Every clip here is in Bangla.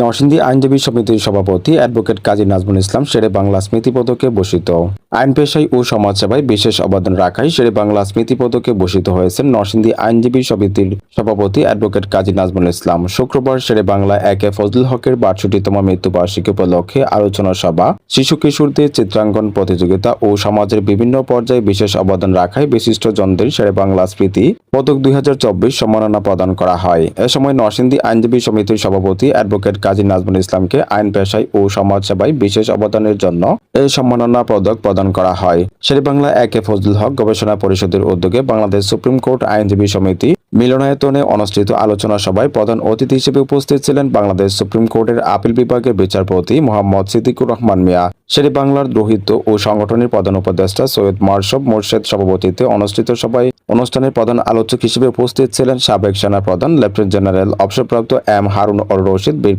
নরসিংদী আইনজীবী সমিতির সভাপতি অ্যাডভোকেট কাজী নাজমুল ইসলাম শেরে বাংলা স্মৃতি পদকে ভূষিত। আইন পেশায় ও সমাজসেবায় বিশেষ অবদান রাখায় শেরে বাংলা স্মৃতি পদকে ভূষিত হয়েছেন নরসিংদী আইনজীবী সমিতির সভাপতি অ্যাডভোকেট কাজী নাজমুল ইসলাম। শুক্রবার শেরে বাংলা একে ফজলুল হকের বাষট্টিতম মৃত্যুবার্ষিকী উপলক্ষে আলোচনা সভা, শিশু কিশোরদের চিত্রাঙ্কন প্রতিযোগিতা ও সমাজের বিভিন্ন পর্যায়ে বিশেষ অবদান রাখায় বিশিষ্ট জনদের শেরে বাংলা স্মৃতি পদক দুই হাজার চব্বিশ সম্মাননা প্রদান করা হয়। এ সময় নরসিংদী আইনজীবী সমিতির সভাপতি অ্যাডভোকেট কাজী নাজমুল ইসলামকে আইন পেশায় ও সমাজসেবায় বিশেষ অবদানের জন্য এই সম্মাননা পদক প্রদান করা হয়। শেরেবাংলা একে ফজলুল হক গবেষণা পরিষদের উদ্যোগে বাংলাদেশ সুপ্রিম কোর্ট আইনজীবী সমিতি মিলনায়তনে অনুষ্ঠিত আলোচনা সভায় প্রধান অতিথি হিসেবে উপস্থিত ছিলেন বাংলাদেশ সুপ্রিম কোর্টের আপিল বিভাগের বিচারপতি মোহাম্মদ সিদ্দিকুর রহমান মিয়া। শেরে বাংলার রোহিত ও সংগঠনের প্রধান উপদেষ্টা সৈয়দ মার্শব মোর্শেদ সভাপতিত্বে অনুষ্ঠিত সভায় অনুষ্ঠানের প্রধান আলোচক হিসেবে উপস্থিত ছিলেন সাবেক সেনা প্রধান লেফটেন্যান্ট জেনারেল অবসরপ্রাপ্ত M Harun ar Rashid Bir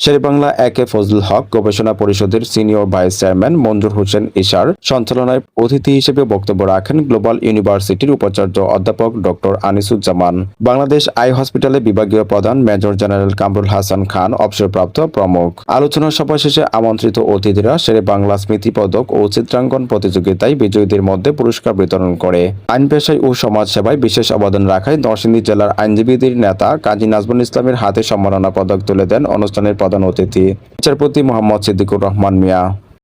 Sherebangla A K Fazlul Huq গবেষণা পরিষদের senior vice chairman Manzur Hossain ইশার সঞ্চালনায় অতিথি হিসেবে বক্তব্য রাখেন গ্লোবাল ইউনিভার্সিটির উপাচার্য অধ্যাপক ডক্টর আনিসুজ্জামান। বাংলাদেশ আই হসপিটালে বিভাগীয় প্রধান মেজর জেনারেল কামরুল হাসান খান অবসরপ্রাপ্ত প্রমুখ। আলোচনা সভা শেষে আমন্ত্রিত অতিথিরা শেরে বাংলা স্মৃতি পদক ও চিত্রাঙ্কন প্রতিযোগিতায় বিজয়ীদের মধ্যে পুরস্কার বিতরণ করে। আইন পেশায় ও সমাজ সেবায় বিশেষ অবদান রাখায় নরসিংদী জেলার আইনজীবীদের নেতা কাজী নাজমুল ইসলামের হাতে সম্মাননা পদক তুলে দেন অনুষ্ঠানের প্রধান অতিথি বিচারপতি মোহাম্মদ সিদ্দিকুর রহমান মিয়া।